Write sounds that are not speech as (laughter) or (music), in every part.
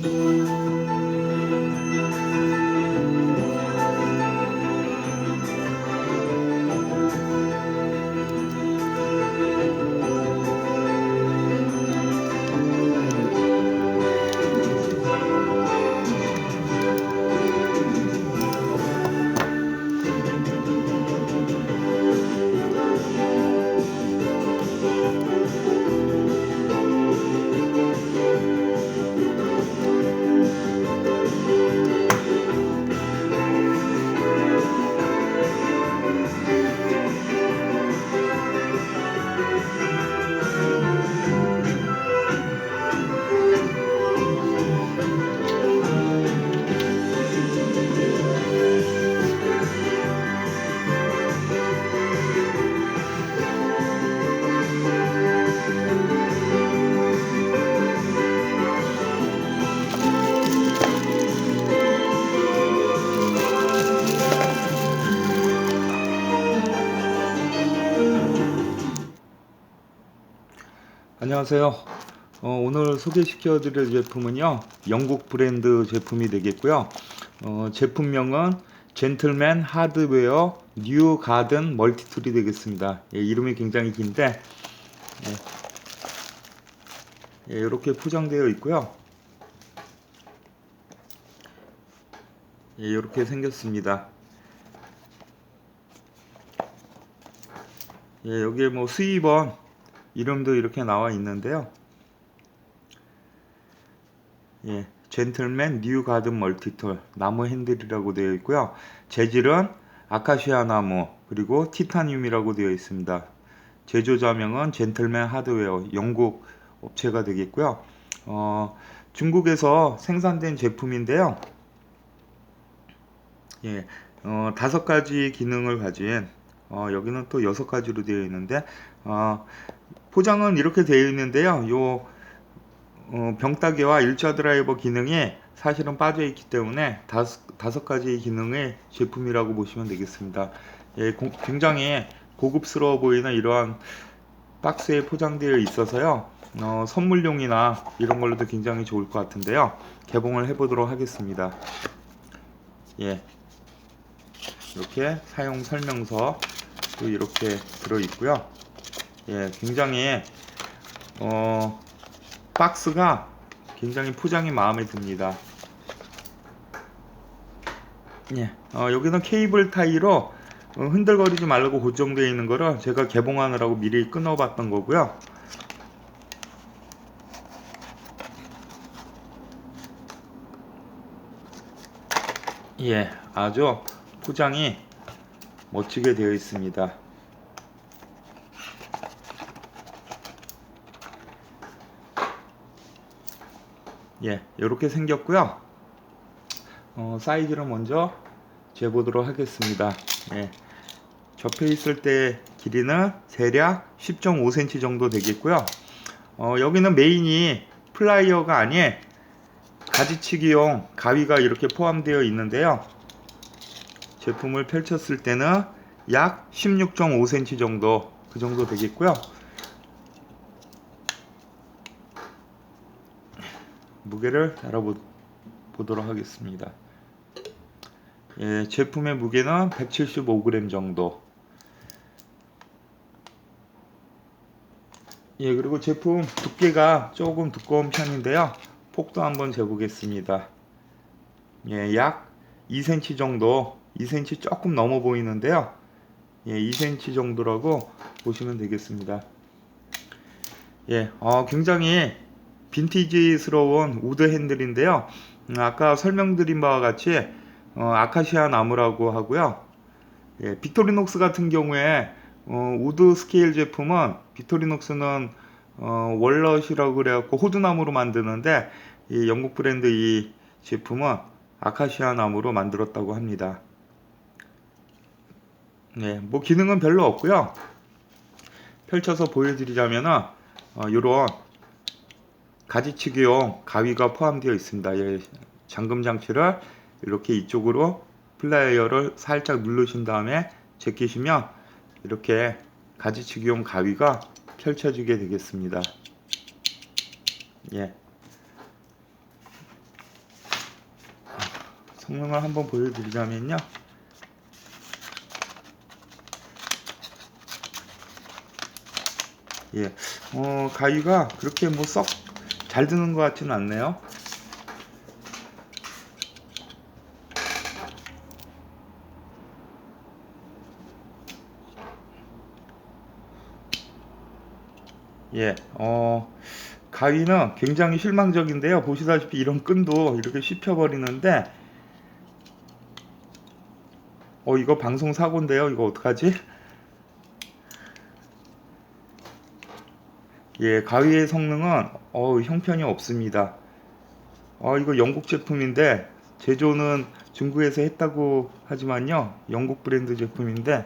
you. 안녕하세요. 어, 오늘 소개시켜 드릴 제품은요. 영국 브랜드 제품이 되겠고요. 어, 제품명은 젠틀맨 하드웨어 뉴 가든 멀티툴이 되겠습니다. 예, 이름이 굉장히 긴데 예, 예, 이렇게 포장되어 있고요. 예, 이렇게 생겼습니다. 예, 여기에 뭐 수입원 이름도 이렇게 나와 있는데요. 예, 젠틀맨 뉴 가든 멀티톨 나무 핸들이라고 되어 있고요. 재질은 아카시아 나무 그리고 티타늄이라고 되어 있습니다. 제조자명은 젠틀맨 하드웨어 영국 업체가 되겠고요. 어, 중국에서 생산된 제품인데요. 예, 어, 다섯 가지 기능을 가진 어, 여기는 또 여섯 가지로 되어 있는데 어, 포장은 이렇게 되어 있는데요. 요 어, 병따개와 일자 드라이버 기능이 사실은 빠져 있기 때문에 다섯, 다섯 가지 기능의 제품이라고 보시면 되겠습니다. 예, 고- 굉장히 고급스러워 보이는 이러한 박스에 포장되어 있어서요. 어, 선물용이나 이런 걸로도 굉장히 좋을 것 같은데요. 개봉을 해보도록 하겠습니다. 예, 이렇게 사용 설명서 또 이렇게 들어 있고요. 예, 굉장히 어 박스가 굉장히 포장이 마음에 듭니다. 예, 어, 여기는 케이블 타이로 어, 흔들거리지 말라고 고정되어 있는 거를 제가 개봉하느라고 미리 끊어봤던 거고요. 예, 아주 포장이 멋지게 되어 있습니다. 예, 이렇게 생겼고요. 어, 사이즈를 먼저 재보도록 하겠습니다. 예, 접혀 있을 때 길이는 대략 10.5cm 정도 되겠고요. 어, 여기는 메인이 플라이어가 아닌 가지치기용 가위가 이렇게 포함되어 있는데요. 제품을 펼쳤을 때는 약 16.5cm 정도 그 정도 되겠고요. 무게를 알아보도록 하겠습니다. 예, 제품의 무게는 175g 정도. 예, 그리고 제품 두께가 조금 두꺼운 편인데요. 폭도 한번 재보겠습니다. 예, 약 2cm 정도, 2cm 조금 넘어 보이는데요. 예, 2cm 정도라고 보시면 되겠습니다. 예, 어, 굉장히 빈티지스러운 우드 핸들인데요. 음, 아까 설명드린 바와 같이 어, 아카시아 나무라고 하고요. 예, 빅토리녹스 같은 경우에 어, 우드 스케일 제품은 빅토리녹스는 어, 월넛이라고 그래갖고 호두나무로 만드는데 이 영국 브랜드 이 제품은 아카시아 나무로 만들었다고 합니다. 네, 뭐 기능은 별로 없고요. 펼쳐서 보여드리자면은 어, 이런 가지치기용 가위가 포함되어 있습니다. 예, 잠금 장치를 이렇게 이쪽으로 플라이어를 살짝 누르신 다음에 제끼시면 이렇게 가지치기용 가위가 펼쳐지게 되겠습니다. 예. 성능을 한번 보여드리자면요. 예, 어, 가위가 그렇게 뭐 썩 잘 드는 것 같지는 않네요. 예, 어, 가위는 굉장히 실망적인데요. 보시다시피 이런 끈도 이렇게 씹혀버리는데, 어, 이거 방송 사고인데요. 이거 어떡하지? 예, 가위의 성능은 어, 형편이 없습니다. 어, 이거 영국 제품인데 제조는 중국에서 했다고 하지만요. 영국 브랜드 제품인데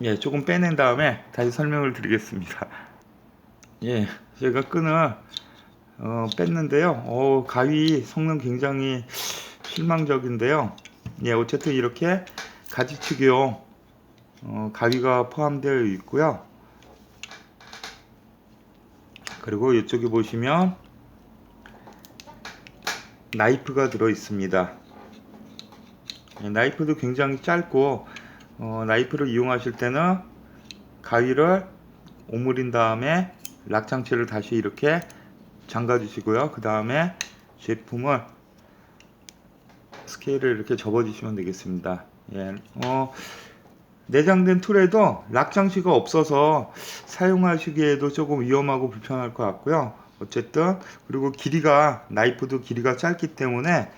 예, 조금 빼낸 다음에 다시 설명을 드리겠습니다. (laughs) 예, 제가 끈을 어, 뺐는데요. 어, 가위 성능 굉장히 실망적인데요. 예, 어쨌든 이렇게 가지치기용 어, 가위가 포함되어 있고요. 그리고 이쪽에 보시면 나이프가 들어 있습니다. 예, 나이프도 굉장히 짧고 어, 나이프를 이용하실 때는 가위를 오므린 다음에 락장치를 다시 이렇게 잠가 주시고요. 그 다음에 제품을 스케일을 이렇게 접어 주시면 되겠습니다. 예, 어, 내장된 툴에도 락 장치가 없어서 사용하시기에도 조금 위험하고 불편할 것 같고요. 어쨌든 그리고 길이가 나이프도 길이가 짧기 때문에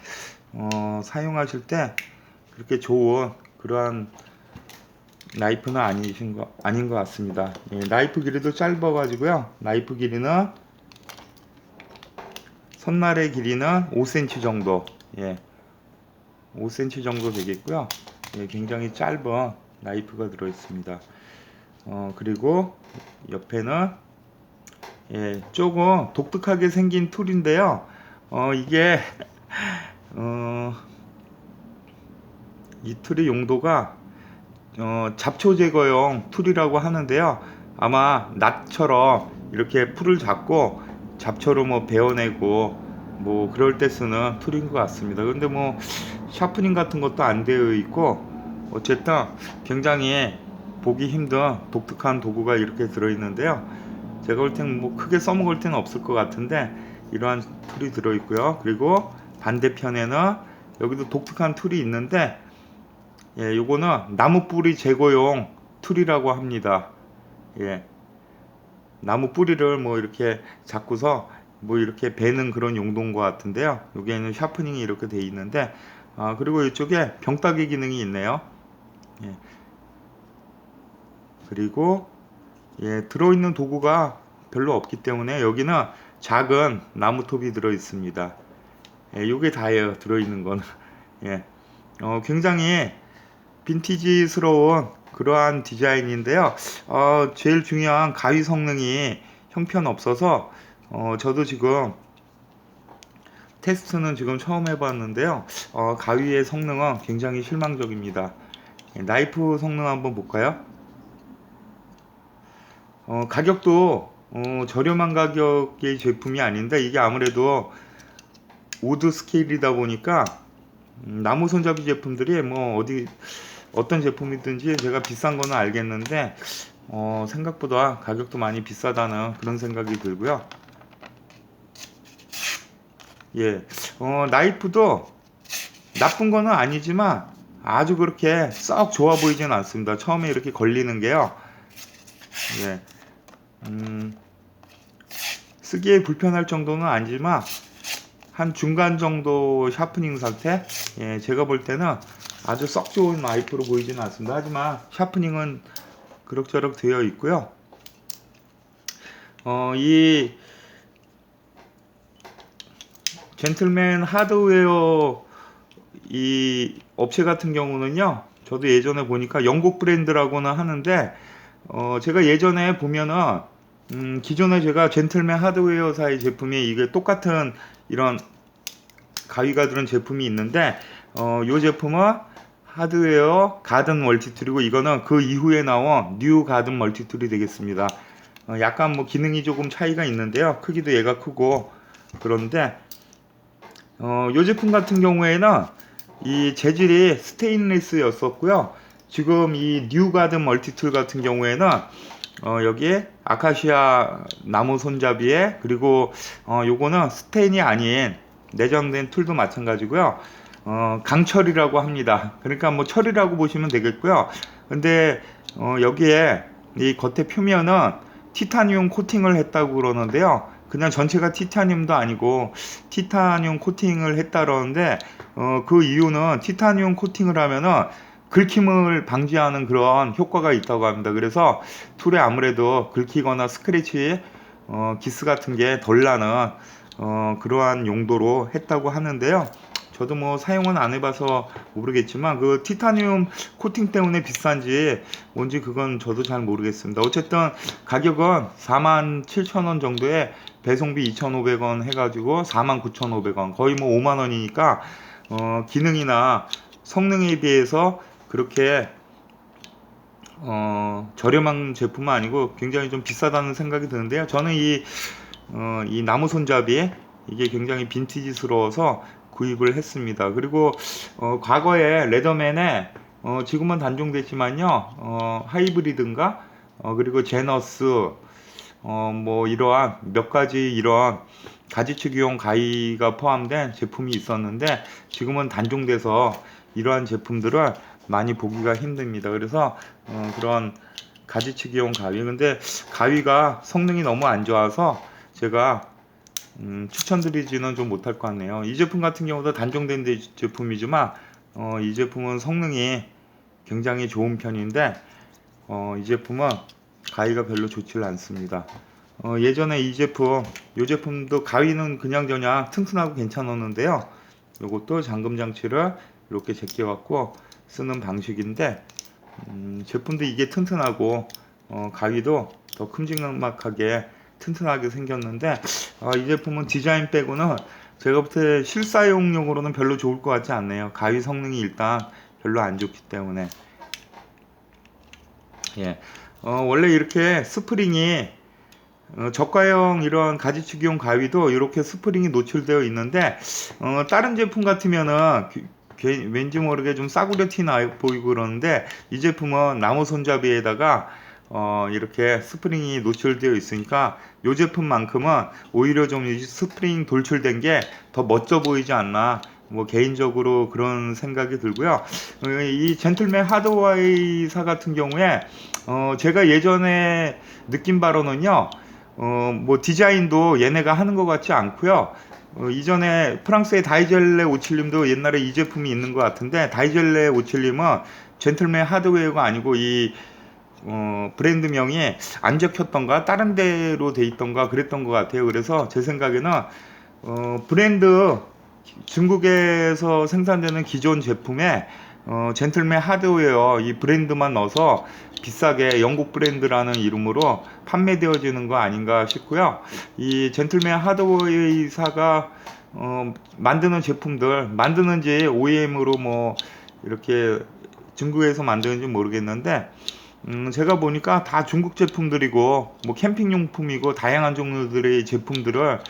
어, 사용하실 때 그렇게 좋은 그러한 나이프는 아니신 거 아닌 것 같습니다. 예, 나이프 길이도 짧아 가지고요. 나이프 길이는 선날의 길이는 5cm 정도, 예, 5cm 정도 되겠고요. 예, 굉장히 짧은 나이프가 들어 있습니다. 어, 그리고 옆에는 예, 조금 독특하게 생긴 툴인데요. 어, 이게 (laughs) 어, 이 툴의 용도가 어, 잡초 제거용 툴이라고 하는데요. 아마 낫처럼 이렇게 풀을 잡고 잡초로 뭐 베어내고 뭐 그럴 때 쓰는 툴인 것 같습니다. 근데 뭐 샤프닝 같은 것도 안 되어 있고 어쨌든 굉장히 보기 힘든 독특한 도구가 이렇게 들어있는데요. 제가 볼 때는 뭐 크게 써먹을 때는 없을 것 같은데 이러한 툴이 들어있고요. 그리고 반대편에는 여기도 독특한 툴이 있는데 예, 요거는 나무 뿌리 제거용 툴이라고 합니다. 예. 나무 뿌리를 뭐 이렇게 잡고서 뭐 이렇게 베는 그런 용도인 것 같은데요. 여기에는 샤프닝이 이렇게 돼 있는데 아, 그리고 이쪽에 병따기 기능이 있네요. 예. 그리고 예, 들어있는 도구가 별로 없기 때문에 여기는 작은 나무톱이 들어 있습니다. 예, 요게 다예요. 들어있는 건. (laughs) 예. 어, 굉장히 빈티지스러운 그러한 디자인인데요. 어, 제일 중요한 가위 성능이 형편없어서 어, 저도 지금 테스트는 지금 처음 해봤는데요. 어, 가위의 성능은 굉장히 실망적입니다. 예, 나이프 성능 한번 볼까요? 어, 가격도 어, 저렴한 가격의 제품이 아닌데 이게 아무래도 우드 스케일이다 보니까 음, 나무 손잡이 제품들이 뭐 어디 어떤 제품이든지 제가 비싼 거는 알겠는데 어, 생각보다 가격도 많이 비싸다는 그런 생각이 들고요. 예, 어, 나이프도 나쁜 거는 아니지만 아주 그렇게 썩 좋아 보이지는 않습니다. 처음에 이렇게 걸리는 게요. 예, 음, 쓰기에 불편할 정도는 아니지만 한 중간 정도 샤프닝 상태. 예, 제가 볼 때는 아주 썩 좋은 나이프로 보이지는 않습니다. 하지만 샤프닝은 그럭저럭 되어 있고요. 어, 이 젠틀맨 하드웨어 이 업체 같은 경우는요. 저도 예전에 보니까 영국 브랜드라고는 하는데 어, 제가 예전에 보면은 음, 기존에 제가 젠틀맨 하드웨어사의 제품이 이게 똑같은 이런 가위가 들은 제품이 있는데 어, 이 제품은 하드웨어 가든 멀티툴이고 이거는 그 이후에 나온 뉴 가든 멀티툴이 되겠습니다. 어, 약간 뭐 기능이 조금 차이가 있는데요. 크기도 얘가 크고 그런데 어, 이 제품 같은 경우에는 이 재질이 스테인리스였었고요. 지금 이 뉴가든 멀티툴 같은 경우에는 어, 여기에 아카시아 나무 손잡이에 그리고 어, 요거는 스테인이 아닌 내장된 툴도 마찬가지고요. 어, 강철이라고 합니다. 그러니까 뭐 철이라고 보시면 되겠고요. 근데 어, 여기에 이 겉에 표면은 티타늄 코팅을 했다고 그러는데요. 그냥 전체가 티타늄도 아니고 티타늄 코팅을 했다 그러는데 어, 그 이유는 티타늄 코팅을 하면은 긁힘을 방지하는 그런 효과가 있다고 합니다. 그래서 툴에 아무래도 긁히거나 스크래치, 어, 기스 같은 게 덜 나는 어, 그러한 용도로 했다고 하는데요. 저도 뭐 사용은 안 해봐서 모르겠지만 그 티타늄 코팅 때문에 비싼지 뭔지 그건 저도 잘 모르겠습니다. 어쨌든 가격은 47,000원 정도에 배송비 2,500원 해가지고 49,500원 거의 뭐 5만 원이니까 어, 기능이나 성능에 비해서 그렇게 어, 저렴한 제품은 아니고 굉장히 좀 비싸다는 생각이 드는데요. 저는 이, 어, 이 나무 손잡이 이게 굉장히 빈티지스러워서 구입을 했습니다. 그리고 어, 과거에 레더맨에 어, 지금은 단종됐지만요. 어, 하이브리드인가? 어, 그리고 제너스 어, 뭐 이러한 몇 가지 이런 가지치기용 가위가 포함된 제품이 있었는데 지금은 단종돼서 이러한 제품들을 많이 보기가 힘듭니다. 그래서 어, 그런 가지치기용 가위. 근데 가위가 성능이 너무 안 좋아서 제가 음, 추천드리지는 좀 못할 것 같네요. 이 제품 같은 경우도 단종된 데- 제품이지만 어, 이 제품은 성능이 굉장히 좋은 편인데 어, 이 제품은 가위가 별로 좋지를 않습니다. 어, 예전에 이 제품, 이 제품도 가위는 그냥 저냥 튼튼하고 괜찮았는데요. 이것도 잠금 장치를 이렇게 제껴 갖고 쓰는 방식인데 음, 제품도 이게 튼튼하고 어, 가위도 더 큼직막하게 튼튼하게 생겼는데 아, 이 제품은 디자인 빼고는 제가 볼때 실사용용으로는 별로 좋을 것 같지 않네요. 가위 성능이 일단 별로 안 좋기 때문에 예. 어, 원래 이렇게 스프링이 어, 저가형 이런 가지치기용 가위도 이렇게 스프링이 노출되어 있는데 어, 다른 제품 같으면은 그- 괜- 왠지 모르게 좀 싸구려 티 나 보이고 그러는데 이 제품은 나무 손잡이에다가 어, 이렇게 스프링이 노출되어 있으니까 이 제품만큼은 오히려 좀이 스프링 돌출된 게 더 멋져 보이지 않나 뭐 개인적으로 그런 생각이 들고요. 어, 이 젠틀맨 하드와이사 같은 경우에 어, 제가 예전에 느낀 바로는요. 어, 뭐 디자인도 얘네가 하는 것 같지 않고요. 어, 이전에 프랑스의 다이젤레 오칠님도 옛날에 이 제품이 있는 것 같은데 다이젤레 오칠님은 젠틀맨 하드웨어가 아니고 이 어, 브랜드명이 안 적혔던가 다른 데로 돼 있던가 그랬던 것 같아요. 그래서 제 생각에는 어, 브랜드 중국에서 생산되는 기존 제품에 어, 젠틀맨 하드웨어 이 브랜드만 넣어서 비싸게 영국 브랜드라는 이름으로 판매되어지는 거 아닌가 싶고요. 이 젠틀맨 하드웨어사가 어, 만드는 제품들 만드는지 OEM으로 뭐 이렇게 중국에서 만드는지 모르겠는데 음, 제가 보니까 다 중국 제품들이고 뭐 캠핑 용품이고 다양한 종류들의 제품들을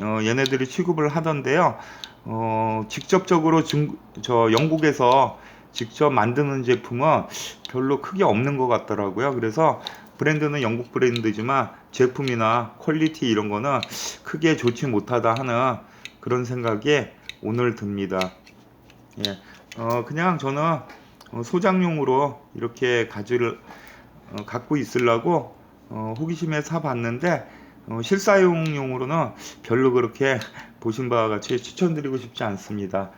어, 얘네들이 취급을 하던데요. 어, 직접적으로 중, 저 영국에서 직접 만드는 제품은 별로 크게 없는 것 같더라고요. 그래서 브랜드는 영국 브랜드지만 제품이나 퀄리티 이런 거는 크게 좋지 못하다 하는 그런 생각이 오늘 듭니다. 예, 어, 그냥 저는 어, 소장용으로 이렇게 가지를 어, 갖고 있으려고 어, 호기심에 사봤는데 어, 실사용용으로는 별로 그렇게 보신 바와 같이 추천드리고 싶지 않습니다.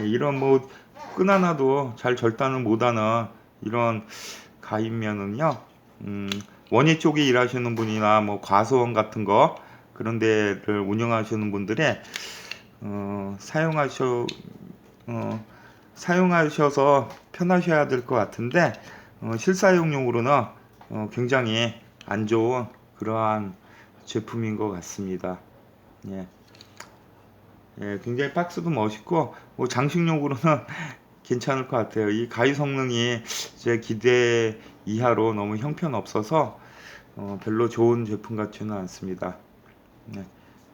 예, 이런 뭐 끈 하나도 잘 절단을 못하는 이런 가입면은요, 음, 원예 쪽에 일하시는 분이나 뭐 과수원 같은 거 그런 데를 운영하시는 분들이 어, 사용하셔 어, 사용하셔서 편하셔야 될 것 같은데 어, 실사용용으로는 어, 굉장히 안 좋은 그러한 제품인 것 같습니다. 예. 예, 굉장히 박스도 멋있고 뭐 장식용으로는 (laughs) 괜찮을 것 같아요. 이 가위 성능이 제 기대 이하로 너무 형편없어서 어, 별로 좋은 제품 같지는 않습니다. 네.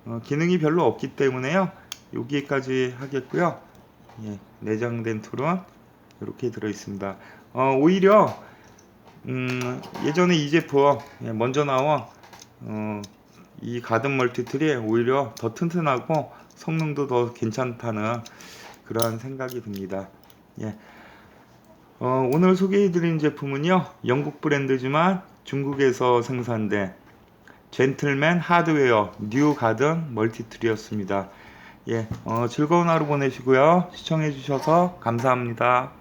어, 기능이 별로 없기 때문에요. 여기까지 하겠고요. 예, 내장된 툴은 이렇게 들어 있습니다. 어, 오히려 음, 예전에 이 제품 예, 먼저 나온 어, 이 가든 멀티툴이 오히려 더 튼튼하고 성능도 더 괜찮다는 그러한 생각이 듭니다. 예. 어, 오늘 소개해드린 제품은요, 영국 브랜드지만 중국에서 생산된 젠틀맨 하드웨어 뉴 가든 멀티툴이었습니다. 예, 어, 즐거운 하루 보내시고요. 시청해주셔서 감사합니다.